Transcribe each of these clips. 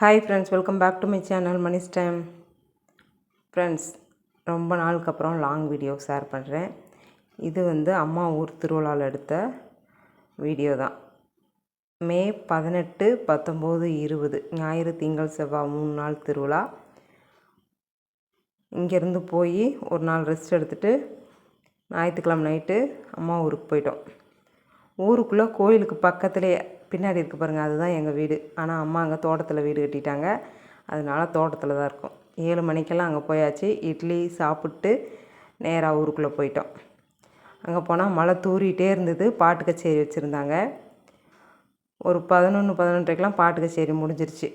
Hi friends welcome back to my channel Mani's time friends ரொம்ப நாளுக்கு அப்புறம் லாங் வீடியோ ஷேர் பண்ணுறேன் இது வந்து அம்மா ஊர் திருவிழாவில் எடுத்த வீடியோ தான். மே பதினெட்டு பத்தொம்போது இருபது ஞாயிறு திங்கள் செவ்வாய் மூணு நாள் திருவிழா. இங்கேருந்து போய் ஒரு நாள் ரெஸ்ட் எடுத்துகிட்டு ஞாயிற்றுக்கிழமை நைட்டு அம்மா ஊருக்கு போயிட்டோம். ஊருக்குள்ளே கோயிலுக்கு பக்கத்துலேயே பின்னாடி இருக்குது பாருங்கள் அதுதான் எங்கள் வீடு. ஆனால் அம்மா அங்கே தோட்டத்தில் வீடு கட்டிட்டாங்க. அதனால தோட்டத்தில் தான் இருக்கும். ஏழு மணிக்கெல்லாம் அங்கே போயாச்சு. இட்லி சாப்பிட்டு நேராக ஊருக்குள்ளே போயிட்டோம். அங்கே போனால் மழை தூறிகிட்டே இருந்தது. பாட்டு கச்சேரி வச்சுருந்தாங்க. ஒரு பதினொன்று பதினொன்றரைக்கெலாம் பாட்டு கச்சேரி முடிஞ்சிருச்சு.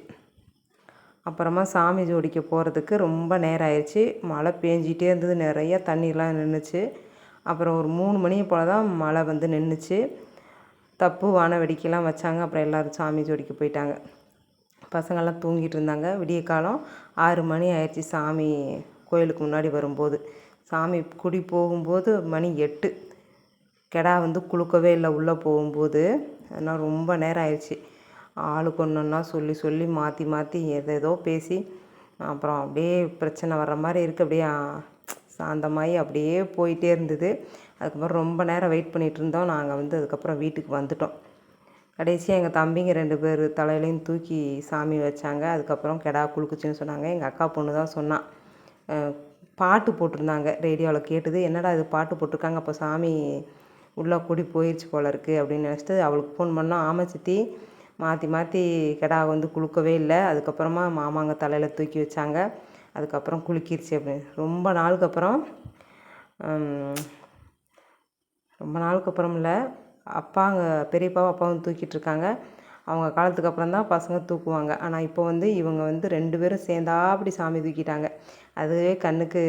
அப்புறமா சாமி ஜோடிக்க போகிறதுக்கு ரொம்ப நேரம் ஆயிடுச்சு மழை பேஞ்சிகிட்டே இருந்தது. நிறைய தண்ணிலாம் நின்றுச்சு அப்புறம் ஒரு மூணு மணி போல் தான் மழை வந்து நின்றுச்சு தப்பு வான வெடிக்கைலாம் வச்சாங்க. அப்புறம் எல்லோரும் சாமி ஜோடிக்கு போயிட்டாங்க. பசங்கள்லாம் தூங்கிட்டு இருந்தாங்க. விடிய காலம் ஆறு மணி ஆயிடுச்சு சாமி கோயிலுக்கு முன்னாடி வரும்போது. சாமி குடி போகும்போது மணி எட்டு. கெடா வந்து குளுக்கவே இல்லை உள்ளே போகும்போது. அதனால் ரொம்ப நேரம் ஆயிடுச்சு. ஆளுக்கு ஒன்று சொல்லி சொல்லி மாற்றி மாற்றி எதேதோ பேசி அப்புறம் அப்படியே பிரச்சனை வர்ற மாதிரி இருக்குது அப்படியே சாந்தமாகி அப்படியே போயிட்டே இருந்தது. அதுக்கப்புறம் ரொம்ப நேரம் வெயிட் பண்ணிகிட்டு இருந்தோம் நாங்கள் வந்து அதுக்கப்புறம் வீட்டுக்கு வந்துட்டோம். கடைசியாக எங்கள் தம்பிங்க ரெண்டு பேர் தலையிலையும் தூக்கி சாமி வச்சாங்க. அதுக்கப்புறம் கெடா குளுக்குச்சுன்னு சொன்னாங்க. எங்கள் அக்கா பொண்ணு தான் சொன்னான் பாட்டு போட்டிருந்தாங்க. ரேடியோவில் கேட்டுது. என்னடா இது பாட்டு போட்டிருக்காங்க? அப்போ சாமி உள்ளே கூடி போயிடுச்சு போல இருக்குது அப்படின்னு நினச்சிட்டு அவளுக்கு ஃபோன் பண்ணோம். ஆமை சித்தி. மாற்றி மாற்றி கெடா வந்து குளுக்கவே இல்லை. அதுக்கப்புறமா மாமாங்க தலையில் தூக்கி வச்சாங்க. அதுக்கப்புறம் குளிக்கிருச்சு அப்படின்னு. ரொம்ப நாளுக்கு அப்புறம் ரொம்ப நாளுக்கு அப்புறம் இல்லை அப்பாங்க பெரியப்பாவும் அப்பாவும் தூக்கிட்டு இருக்காங்க. அவங்க காலத்துக்கு அப்புறம் தான் பசங்க தூக்குவாங்க. ஆனால் இப்போ வந்து இவங்க வந்து ரெண்டு பேரும் சேர்ந்தாப்படி சாமி தூக்கிட்டாங்க. அதுவே கண்ணுக்கு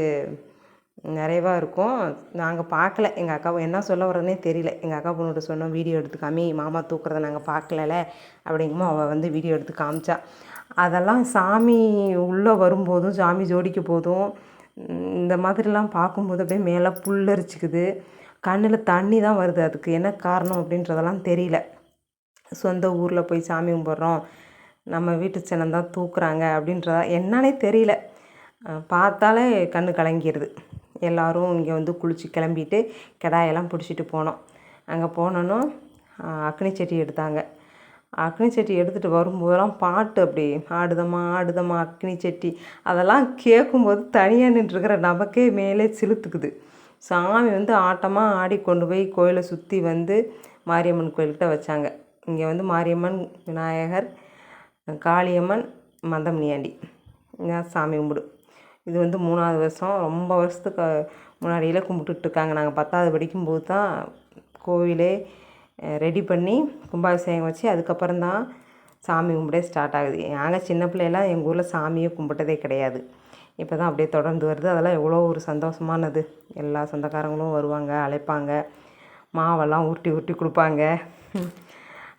நிறைவாக இருக்கும். நாங்கள் பார்க்கல. எங்கள் அக்காவை என்ன சொல்ல வரதுனே தெரியல. எங்கள் அக்கா பொண்ணுகிட்ட சொன்னோம் வீடியோ எடுத்து காமி மாமா தூக்குறத நாங்கள் பார்க்கலல அப்படிங்கும்போது அவள் வந்து வீடியோ எடுத்து காமிச்சா. அதெல்லாம் சாமி உள்ளே வரும்போதும் சாமி ஜோடிக்க போதும் இந்த மாதிரிலாம் பார்க்கும்போது அப்படியே மேலே புல்லரிச்சிக்குது. கண்ணில் தண்ணி தான் வருது அதுக்கு. என்ன காரணம் அப்படின்றதெல்லாம் தெரியல. சொந்த ஊரில் போய் சாமி கும்பிட்றோம். நம்ம வீட்டு சின்னம் தான் தூக்குறாங்க அப்படின்றதா என்னன்னே தெரியல. பார்த்தாலே கண்ணு கலங்கிடுது எல்லோரும் இங்கே வந்து குளித்து கிளம்பிட்டு கிடாயெல்லாம் பிடிச்சிட்டு போனோம். அங்கே போனோன்னா அக்னி சட்டி எடுத்தாங்க. அக்னி சட்டி எடுத்துகிட்டு வரும்போதெல்லாம் பாட்டு அப்படி ஆடுதம்மா ஆடுதம்மா அக்னி சட்டி. அதெல்லாம் கேட்கும்போது தனியாக நின்றுருக்கிற நமக்கே மேலே சிலுத்துக்குது. சாமி வந்து ஆட்டமாக ஆடி கொண்டு போய் கோயிலை சுற்றி வந்து மாரியம்மன் கோயில்கிட்ட வச்சாங்க. இங்கே வந்து மாரியம்மன் விநாயகர் காளியம்மன் மந்தமணியாண்டி. சாமி கும்பிடு. இது வந்து மூணாவது வருஷம். ரொம்ப வருஷத்துக்கு முன்னாடியில் கும்பிட்டுட்ருக்காங்க. நாங்கள் பத்தாவது படிக்கும்போது தான் கோவிலே ரெடி பண்ணி கும்பாபிஷேகம் வச்சு அதுக்கப்புறம் தான் சாமி கும்பிடே ஸ்டார்ட் ஆகுது. நாங்கள் சின்ன பிள்ளையெல்லாம் எங்கள் ஊரில் சாமியை கும்பிட்டதே கிடையாது. இப்போ தான் அப்படியே தொடர்ந்து வருது. அதெல்லாம் எவ்வளோ ஒரு சந்தோஷமானது. எல்லா சொந்தக்காரங்களும் வருவாங்க அழைப்பாங்க. மாவெல்லாம் உருட்டி உருட்டி கொடுப்பாங்க.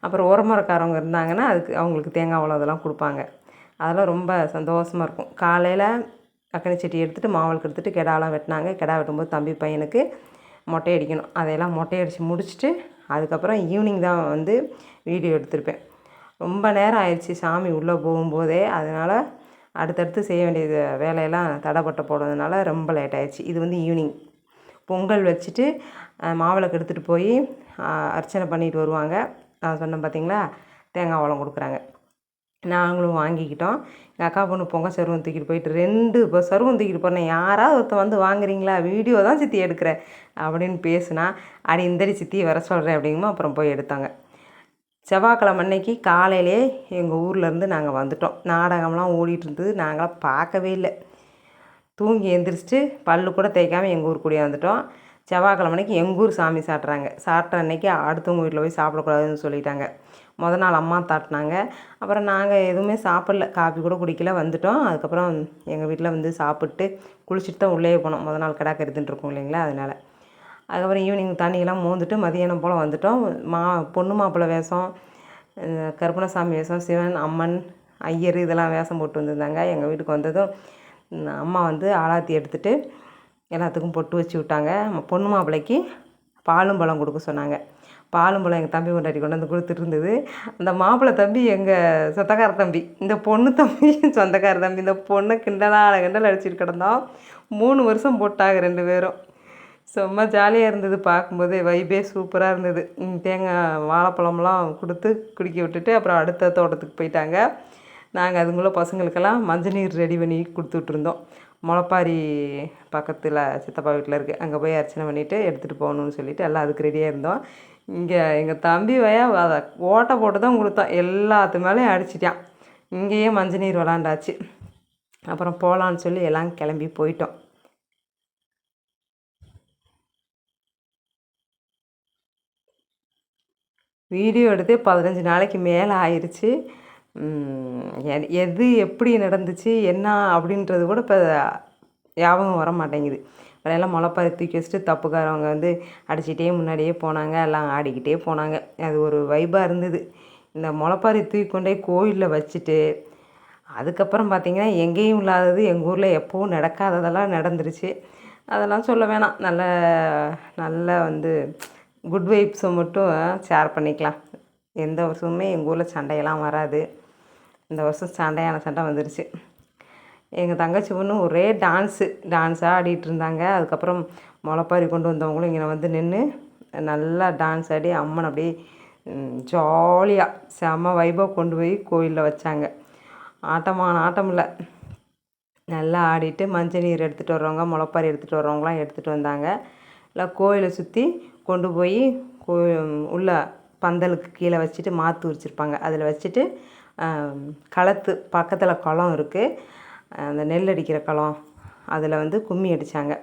அப்புறம் உரமரக்காரவங்க இருந்தாங்கன்னா அதுக்கு அவங்களுக்கு தேங்காய் அவ்வளோ அதெல்லாம் கொடுப்பாங்க. அதெல்லாம் ரொம்ப சந்தோஷமாக இருக்கும். காலையில் அக்கனி சட்டி எடுத்துகிட்டு மாவளுக்கு எடுத்துகிட்டு கெடாலாம் வெட்டினாங்க. கெடா வெட்டும்போது தம்பி பையனுக்கு மொட்டை அடிக்கணும். அதையெல்லாம் மொட்டை அடித்து முடிச்சுட்டு அதுக்கப்புறம் ஈவினிங் தான் வந்து வீடியோ எடுத்திருப்பேன். ரொம்ப நேரம் ஆயிடுச்சு சாமி உள்ளே போகும்போதே. அதனால் அடுத்தடுத்து செய்ய வேண்டியது வேலையெல்லாம் தடைப்பட்ட போடுறதுனால ரொம்ப லேட் ஆயிடுச்சு. இது வந்து ஈவினிங் பொங்கல் வச்சுட்டு மாவிளக்கு எடுத்துகிட்டு போய் அர்ச்சனை பண்ணிட்டு வருவாங்க. நான் சொன்னேன் பார்த்தீங்களா தேங்காய் வளம் கொடுக்குறாங்க. நாங்களும் வாங்கிக்கிட்டோம். எங்கள் அக்கா பொண்ணு பொங்கல் சருவம் தூக்கிட்டு போயிட்டு ரெண்டு இப்போ சருவம் தூக்கிட்டு போனேன் யாராவது ஒருத்தர் வந்து வாங்குறீங்களா? வீடியோ தான் சித்தி எடுக்கிறேன். அப்படின்னு பேசுனா அடி இந்தடி சித்தி வர சொல்கிறேன் அப்படிங்குமா அப்புறம் போய் எடுத்தாங்க. செவ்வாய்க்கிழமை அன்னைக்கு காலையிலே எங்கள் ஊர்லேருந்து நாங்கள் வந்துட்டோம். நாடகம்லாம் ஓடிட்டு இருந்தது. நாங்களாம் பார்க்கவே இல்லை. தூங்கி எந்திரிச்சிட்டு பல்லு கூட தேய்க்காமல் எங்கள் ஊர் கூடிய வந்துட்டோம். செவ்வாய்க்கிழமை அன்னைக்கு எங்கள் ஊர் சாமி சாப்பிட்றாங்க சாப்பிட்ட அன்னைக்கு அடுத்தவங்க வீட்டில் போய் சாப்பிடக்கூடாதுன்னு சொல்லிட்டாங்க. முத நாள் அம்மா தாட்டினாங்க. அப்புறம் நாங்கள் எதுவுமே சாப்பிடல. காஃபி கூட குடிக்கல. வந்துட்டோம். அதுக்கப்புறம் எங்கள் வீட்டில் வந்து சாப்பிட்டு குளிச்சுட்டு தான் உள்ளே போனோம். முத நாள் கடா இருக்கும் இல்லைங்களா? அதனால். அதுக்கப்புறம் ஈவினிங் தண்ணியெல்லாம் மோந்துட்டு மதியானம் போல் வந்துட்டோம். மா பொண்ணு மாப்பிள்ளை வேஷம் கருப்பணசாமி வேஷம் சிவன் அம்மன் ஐயர் இதெல்லாம் வேஷம் போட்டு வந்திருந்தாங்க. எங்கள் வீட்டுக்கு வந்ததும் அம்மா வந்து ஆலாத்தி எடுத்துகிட்டு எல்லாத்துக்கும் பொட்டு வச்சு விட்டாங்க. பொண்ணு மாப்பிள்ளைக்கு பாலும் பழம் கொடுக்க சொன்னாங்க. பாலும் பழம் எங்கள் தம்பி கொண்டாடி கொண்டு வந்து கொடுத்துருந்தது. அந்த மாப்பிள்ளை தம்பி எங்கள் சொந்தக்கார தம்பி இந்த பொண்ணு தம்பி சொந்தக்கார தம்பி இந்த பொண்ணை கிண்டலால் கிண்டல் அடிச்சுட்டு கிடந்தோம். மூணு வருஷம் போட்டாங்க ரெண்டு பேரும். செம்ம ஜாலியாக இருந்தது பார்க்கும்போதே. வைபே சூப்பராக இருந்தது. தேங்காய் வாழைப்பழம்லாம் கொடுத்து குடிக்க விட்டுட்டு அப்புறம் அடுத்த தோட்டத்துக்கு போயிட்டாங்க. நாங்கள் அதுங்குள்ளே பசங்களுக்கெல்லாம் மஞ்சள் நீர் ரெடி பண்ணி கொடுத்துட்ருந்தோம் முளப்பாரி பக்கத்தில் சித்தப்பா வீட்டில் இருக்குது அங்கே போய் அர்ச்சனை பண்ணிவிட்டு எடுத்துகிட்டு போகணுன்னு சொல்லிவிட்டு எல்லாம் அதுக்கு ரெடியாக இருந்தோம். இங்கே எங்கள் தம்பி வயா அதை ஓட்டை போட்டு தான் கொடுத்தோம் எல்லாத்து மேலேயும் அடிச்சிட்டான். இங்கேயே மஞ்சள் நீர் விளாண்டாச்சு. அப்புறம் போகலான்னு சொல்லி எல்லாம் கிளம்பி போயிட்டோம். வீடியோ எடுத்து பதினஞ்சு நாளைக்கு மேலே ஆயிடுச்சு எது எப்படி நடந்துச்சு என்ன அப்படின்றது கூட இப்போ ஞாபகம் வர மாட்டேங்குது. எல்லாம் முளைப்பாரி தூக்கி வச்சுட்டு தப்புக்காரவங்க வந்து அடிச்சிட்டே முன்னாடியே போனாங்க எல்லாம் ஆடிக்கிட்டே போனாங்க. அது ஒரு வைபாக இருந்தது. இந்த முளைப்பாரி தூக்கி கொண்டே கோயிலில் வச்சுட்டு அதுக்கப்புறம் பார்த்திங்கன்னா எங்கேயும் இல்லாதது எங்கள் ஊரில் எப்போவும் நடக்காததெல்லாம் நடந்துருச்சு. அதெல்லாம் சொல்ல வேணாம். நல்ல நல்ல வந்து குட் வைப்ஸை மட்டும் ஷேர் பண்ணிக்கலாம். எந்த வருஷமுமே எங்கள் ஊரில் சண்டையெல்லாம் வராது. இந்த வருஷம் சண்டையான சண்டை வந்துருச்சு. எங்கள் தங்கச்சி பொண்ணு ஒரே டான்ஸு டான்ஸாக ஆடிட்டு இருந்தாங்க. அதுக்கப்புறம் முளைப்பாரி கொண்டு வந்தவங்களும் இங்கே வந்து நின்று நல்லா டான்ஸ் ஆடி அம்மன் அப்படியே ஜாலியாக செம்ம வைபாக கொண்டு போய் கோயிலில் வச்சாங்க. ஆட்டமான ஆட்டம் இல்லை. நல்லா ஆடிட்டு மஞ்சள் நீர் எடுத்துகிட்டு வர்றவங்க முளைப்பாரி எடுத்துகிட்டு வர்றவங்களாம் எடுத்துகிட்டு வந்தாங்க. இல்லை கோயிலை சுற்றி கொண்டு போய் கோ உள்ள பந்தலுக்கு கீழே வச்சுட்டு மாற்று வச்சுருப்பாங்க அதில் வச்சுட்டு களத்து பக்கத்தில் குளம் இருக்குது அந்த நெல் அடிக்கிற குளம் அதில் வந்து கும்மி அடித்தாங்க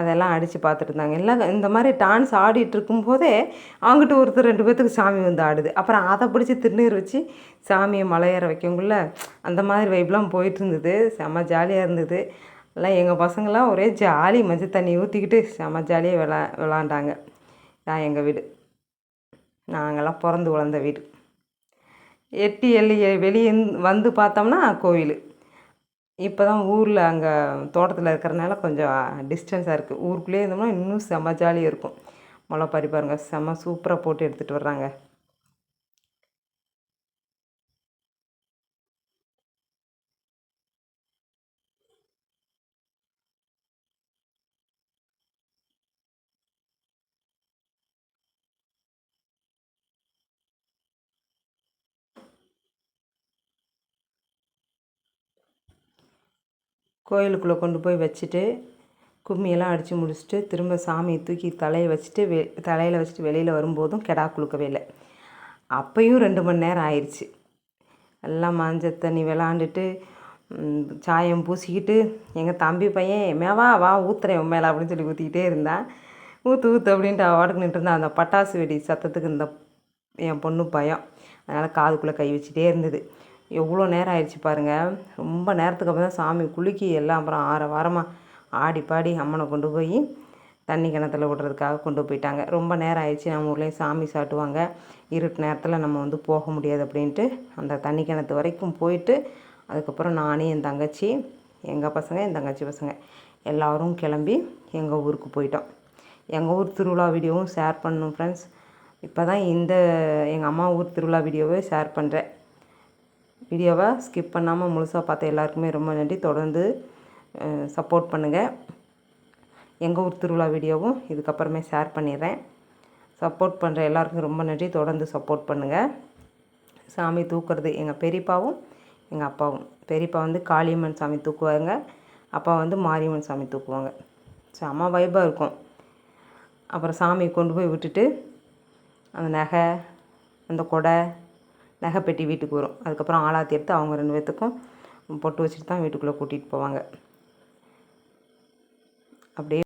அதெல்லாம் அடித்து பார்த்துட்டு இருந்தாங்க. எல்லாம் இந்த மாதிரி டான்ஸ் ஆடிட்டு இருக்கும்போதே அவங்ககிட்ட ஒருத்தர் ரெண்டு பேர்த்துக்கு சாமி வந்து ஆடுது. அப்புறம் அதை பிடிச்சி திருநீர் வச்சு சாமியை மலையேற வைக்கங்குள்ள அந்த மாதிரி வைப்லாம் போயிட்டு இருந்தது. செம்ம ஜாலியாக இருந்தது. எல்லாம் எங்கள் பசங்களாம் ஒரே ஜாலி. மஞ்சள் தண்ணி ஊற்றிக்கிட்டு செம்ம ஜாலியாக விளா விளாண்டாங்க. தான் எங்கள் வீடு. நாங்கள்லாம் பிறந்து வளர்ந்த வீடு. எட்டி எள்ளி வெளியே வந்து பார்த்தோம்னா கோவில். இப்போ தான் ஊரில் அங்கே தோட்டத்தில் இருக்கிறனால கொஞ்சம் டிஸ்டன்ஸாக இருக்குது ஊருக்குள்ளேயே இருந்தோம்னா இன்னும் செம்ம ஜாலியாக இருக்கும். முளைப்பாரி பாருங்கள் செம்ம சூப்பராக போட்டு எடுத்துகிட்டு வர்றாங்க. கோயிலுக்குள்ளே கொண்டு போய் வச்சுட்டு கும்மியெல்லாம் அடித்து முடிச்சுட்டு திரும்ப சாமியை தூக்கி தலையை வச்சுட்டு வெ தலையில் வச்சுட்டு வெளியில் வரும்போதும் கெடா குளுக்கவே இல்லை. அப்பையும் ரெண்டு மணி நேரம் ஆயிடுச்சு எல்லாம் மஞ்சள் தண்ணி விளாண்டுட்டு சாயம் பூசிக்கிட்டு எங்கள் தம்பி பையன் மேவா வா ஊற்றுறேன் உன் மேலே அப்படின்னு சொல்லி ஊற்றிக்கிட்டே இருந்தான். ஊற்று ஊற்று அப்படின்ட்டு அவடுக்கு நின்றுருந்தான் அந்த பட்டாசு வெடி சத்தத்துக்கு இந்த என் பொண்ணு பயம். அதனால் காதுக்குள்ளே கை வச்சுட்டே இருந்தது. எவ்வளோ நேரம் ஆயிடுச்சு பாருங்கள் ரொம்ப நேரத்துக்கு அப்புறம் தான் சாமி குலுக்கி எல்லாம் அப்புறம் ஆற வாரமாக ஆடி பாடி அம்மனை கொண்டு போய் தண்ணி கிணத்துல விடுறதுக்காக கொண்டு போயிட்டாங்க. ரொம்ப நேரம் ஆயிடுச்சு. நம்ம ஊர்லேயும் சாமி சாட்டுவாங்க. இருட்டு நேரத்தில் நம்ம வந்து போக முடியாது அப்படின்ட்டு அந்த தண்ணி கிணத்து வரைக்கும் போயிட்டு அதுக்கப்புறம் நானே என் தங்கச்சி எங்கள் பசங்க என் தங்கச்சி பசங்க எல்லோரும் கிளம்பி எங்கள் ஊருக்கு போயிட்டோம். எங்கள் ஊர் திருவிழா வீடியோவும் ஷேர் பண்ணணும் ஃப்ரெண்ட்ஸ் இப்போ தான் இந்த எங்கள் அம்மா ஊர் திருவிழா வீடியோவை ஷேர் பண்ணுறேன் வீடியோவை ஸ்கிப் பண்ணாமல் முழுசாக பார்த்த எல்லாருக்குமே ரொம்ப நன்றி. தொடர்ந்து சப்போர்ட் பண்ணுங்கள் எங்கள் ஊர் திருவிழா வீடியோவும் இதுக்கப்புறமே ஷேர் பண்ணிடுறேன். சப்போர்ட் பண்ணுற எல்லாருக்கும் ரொம்ப நன்றி. தொடர்ந்து சப்போர்ட் பண்ணுங்கள் சாமி தூக்குறது எங்கள் பெரியப்பாவும் எங்கள் அப்பாவும். பெரியப்பா வந்து காளியம்மன் சாமி தூக்குவாங்க அப்பா வந்து மாரியம்மன் சாமி தூக்குவாங்க. செம்ம வைபாக இருக்கும். அப்புறம் சாமி கொண்டு போய் விட்டுட்டு அந்த நகை அந்த கொடை நகைப்பெட்டி வீட்டுக்கு வரும். அதுக்கப்புறம் ஆளாத்தி எடுத்து அவங்க ரெண்டு பேர்த்துக்கும் பொட்டு வச்சுட்டு தான் வீட்டுக்குள்ளே கூட்டிகிட்டு போவாங்க. அப்படியே